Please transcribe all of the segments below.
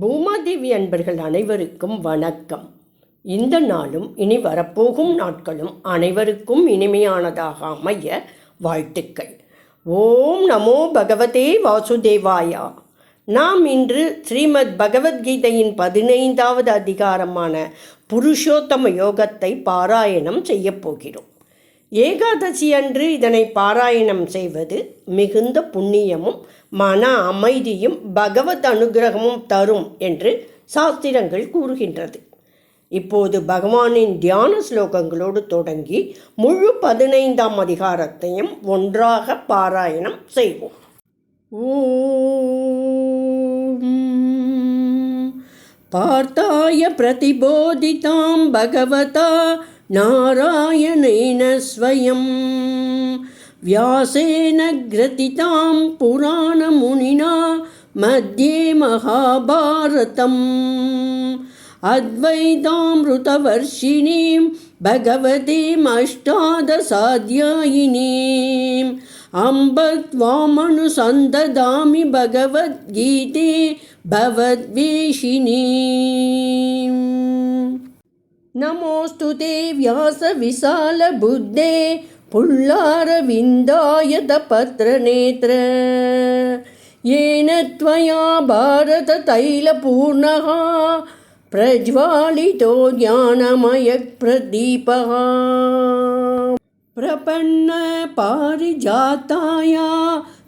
பூமாதேவி அன்பர்கள் அனைவருக்கும் வணக்கம். இந்த நாளும் இனி வரப்போகும் நாட்களும் அனைவருக்கும் இனிமையானதாக அமைய வாழ்த்துக்கள். ஓம் நமோ பகவதே வாசுதேவாயா. நாம் இன்று ஸ்ரீமத் பகவத்கீதையின் பதினைந்தாவது அதிகாரமான புருஷோத்தம யோகத்தை பாராயணம் செய்யப் போகிறோம். ஏகாதசி அன்று இதனை பாராயணம் செய்வது மிகுந்த புண்ணியமும் மன அமைதியும் பகவத் அனுகிரகமும் தரும் என்று சாஸ்திரங்கள் கூறுகின்றது. இப்போது பகவானின் தியான ஸ்லோகங்களோடு தொடங்கி முழு பதினைந்தாம் அதிகாரத்தையும் ஒன்றாக பாராயணம் செய்வோம். பார்த்தாய பிரதிபோதிதாம் பகவதா நாராயணேன ஸ்வயம். व्यासेन ग्रथितां पुराणमुनिना मध्ये महाभारतम्। अद्वैतामृतवर्षिणीं भगवतीमष्टादशाध्यायिनीम् अम्ब त्वामनुसन्ददामि भगवद्गीते भवद्वेषिणीम्। नमोऽस्तु ते व्यासविशालबुद्धे पुल्लारविन्दायतपत्रनेत्र। येन त्वया भारततैलपूर्णः प्रज्वालितो ज्ञानमयप्रदीपः। प्रपन्नपारिजाताया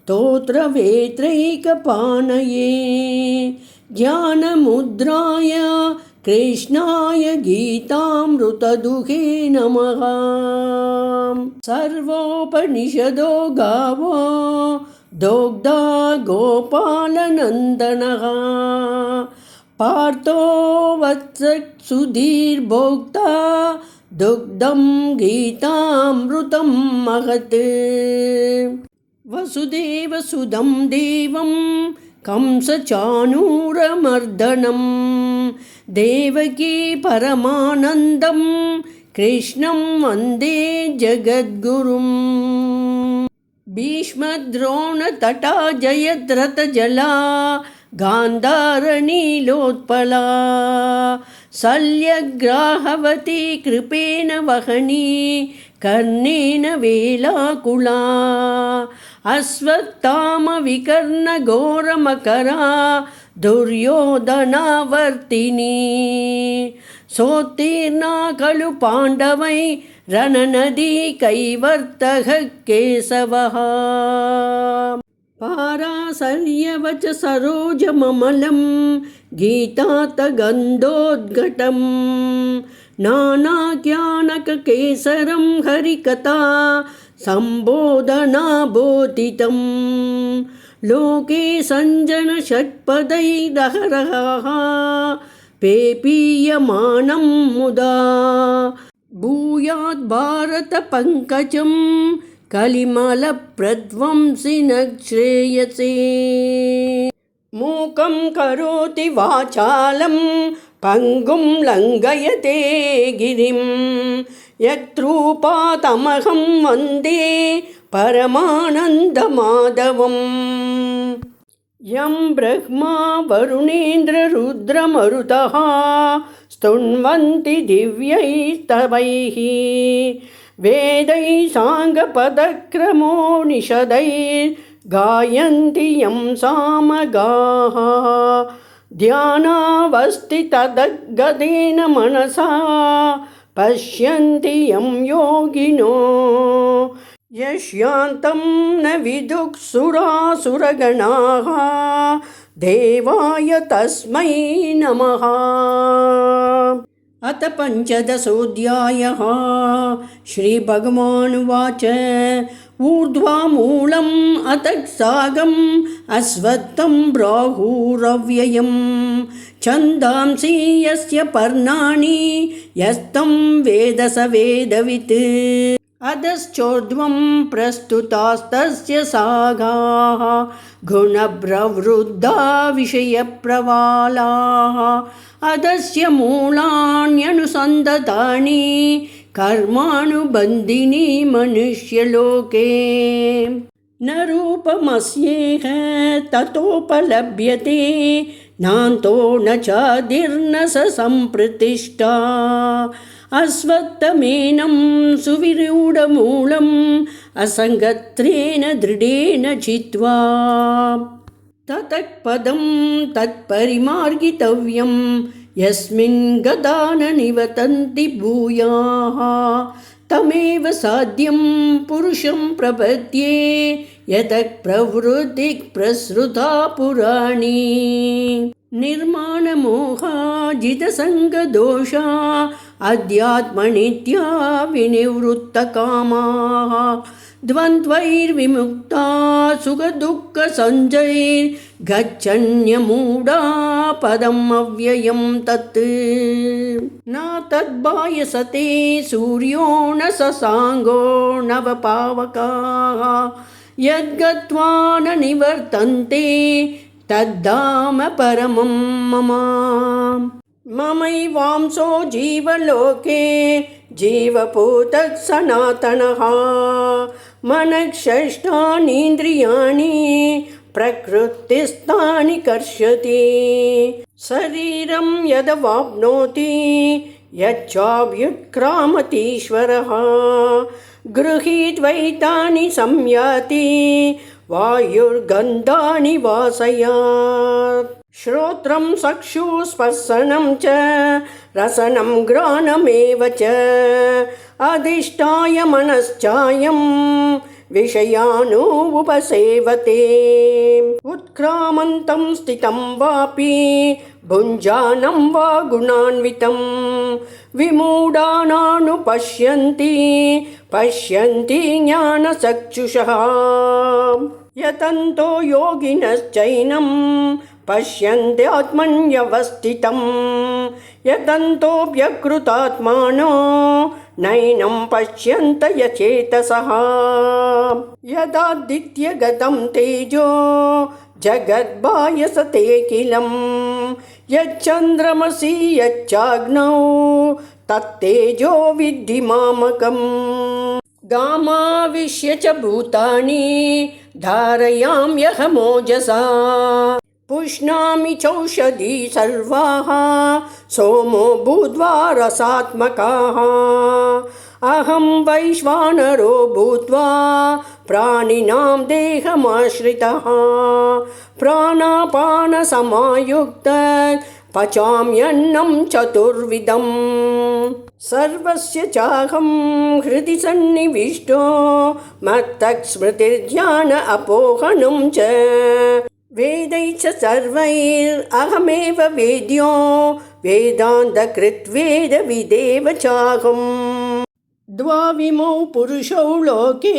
तोत्रवेत्रैकपाणये ज्ञानमुद्राय कृष्णाय गीतामृतदुहे नमः। सर्वोपनिषदो गावो दोग्धा गोपालनन्दनः। पार्थो वत्सुधीर्भोक्ता दुग्धं गीतामृतं महत्। वसुदेवसुदं देवं कंसचाणूरमर्दनं देवकी परमानन्दं कृष्णं वन्दे जगद्गुरुम्। भीष्मद्रोणतटा जयद्रथजला गान्धारनीलोत्पला शल्यग्राहवती कृपेण वहनी कर्णेन वेलाकुला अश्वत्थामविकर्णघोरमकरा दुर्योधनावर्तिनी। सोत्तीर्णा खलु पाण्डवै रणनदी कैवर्तः केशवः। पाराशर्यवच सरोजममलं गीतातगन्धोद्घटं नानाज्ञानककेसरं हरिकथा सम्बोधनाबोधितं लोके सञ्जनषट्पदैरहरः पेपीयमानं मुदा। भूयात् भारतपङ्कजं कलिमलप्रध्वंसि न श्रेयसे मूकं करोति वाचालं पङ्गुं लङ्घयते गिरिं। यत्रूपातमहं वन्दे परमानन्दमाधवम्। यं ब्रह्मा वरुणेन्द्ररुद्रमरुतः स्तुन्वन्ति दिव्यैस्तवैः। वेदैः साङ्गपदक्रमो निषदैर्गायन्ति यं सामगाः। ध्यानावस्थितदगदेन मनसा पश्यन्ति यं योगिनो यस्यान्तं न विदुःसुरासुरगणाः देवाय तस्मै नमः। अथ पञ्चदशोऽध्यायः। श्रीभगवानुवाच। ऊर्ध्वामूलम् अतः सागम् अश्वत्थं प्राहुरव्ययं छन्दांसि यस्य पर्णानि यस्तं वेद स वेदवित् अधश्चोर्ध्वं प्रस्तुतास्तस्य सागाः गुणप्रवृद्धा विषयप्रवालाः अधस्य मूलान्यनुसन्दतानि कर्मानुबन्धिनी मनुष्यलोके। न रूपमस्येह ततोपलभ्यते नान्तो न चादिर्न स सम्प्रतिष्ठा अस्वत्थमेनं सुविरूढमूलम् असङ्गत्रेण दृढेन चित्वा ततःपदं तत्परिमार्गितव्यं यस्मिन् गता न निवतन्ति भूयाः तमेव साध्यं पुरुषं प्रपद्ये यतः प्रवृत्तिः प्रसृता पुराणी निर्माणमोहाजितसङ्गदोषा अध्यात्मनित्या विनिवृत्तकामाः द्वन्द्वैर्विमुक्ता सुखदुःखसञ्जैर्गच्छन्यमूढा पदम् अव्ययं तत् न तद्भायसते सूर्यो न शशाङ्गो नवपावकाः यद्गत्वा न निवर्तन्ते तद्धाम परमं मम ममैवांसो जीवलोके जीवपूतः सनातनः मनःषष्ठानीन्द्रियाणि प्रकृतिस्थानि कर्षति शरीरं यदवाप्नोति यच्चाव्युत्क्रामतीश्वरः। गृहीत्वैतानि संयाति वायुर्गन्धानि वासयात् श्रोत्रं चक्षुस्पर्शनं च रसनं घ्राणमेव च अधिष्ठाय मनश्चायं विषयानु उपसेवते उत्क्रामन्तं स्थितं वापि भुञ्जानं वा गुणान्वितं विमूढानानुपश्यन्ति पश्यन्ति ज्ञानचक्षुषः यतन्तो योगिनश्चैनं पश्यन्त्यात्मन्यवस्थितं यतन्तोऽप्यकृतात्मानो नैनं पश्यन्त यचेतसः। यदादित्यगतं तेजो जगद्भायसते किलं यच्चन्द्रमसि यच्चाग्नौ तत्तेजो विद्धि मामकम्। गामाविश्य च भूतानि धारयाम्यहमोजसा पुष्णामि चौषधी सर्वाः सोमो भूत्वा रसात्मकाः। अहं वैश्वानरो भूत्वा प्राणिनां देहमाश्रितः। प्राणापानसमायुक्त पचाम्यन्नं चतुर्विधम्। सर्वस्य चाहं हृदि सन्निविष्टो मत्तः स्मृतिर्ध्यान अपोहनं च वेदैः च सर्वैरहमेव वेद्यो वेदान्तकृत्वेदविदेव चाहम् द्वाविमौ पुरुषौ लोके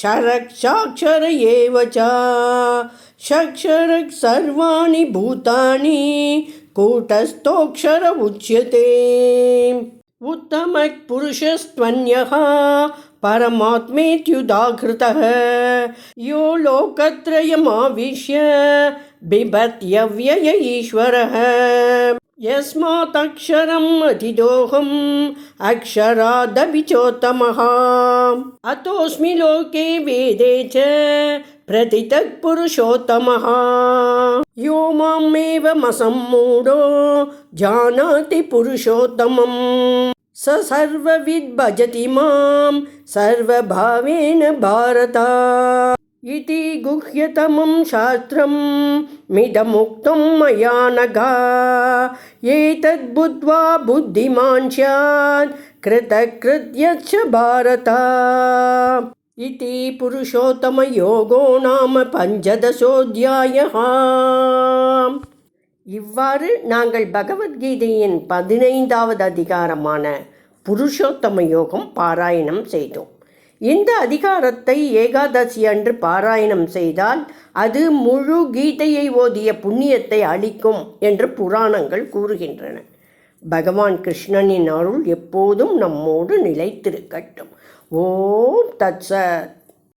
शरक्षाक्षर एव च षक्षरः सर्वाणि भूतानि कूटस्थोऽक्षर उच्यते उत्तमः पुरुषस्त्वन्यः परमात्मेत्युदाहृतः। यो लोकत्रयमाविश्य बिभत्यव्यय ईश्वरः। यस्मात्क्षरम् अधिदोहम् अक्षरादपि चोत्तमः अतोऽस्मि लोके वेदे च प्रतितः पुरुषोत्तमः यो मामेवमसम्मूढो जानाति पुरुषोत्तमम् स सर्वविद्भजति मां सर्वभावेन भारत। इति गुह्यतमं शास्त्रं मिदमुक्तं मया नगा एतद्बुद्ध्वा बुद्धिमान् स्यात् कृतकृद्य भारत। इति पुरुषोत्तमयोगो नाम पञ्चदशोऽध्यायः। இவ்வாறு நாங்கள் பகவத்கீதையின் பதினைந்தாவது அதிகாரமான புருஷோத்தம யோகம் பாராயணம் செய்தோம். இந்த அதிகாரத்தை ஏகாதசி அன்று பாராயணம் செய்தால் அது முழு கீதையை ஓதிய புண்ணியத்தை அளிக்கும் என்று புராணங்கள் கூறுகின்றன. பகவான் கிருஷ்ணனின் அருள் எப்போதும் நம்மோடு நிலைத்திருக்கட்டும். ஓம் தத்சத்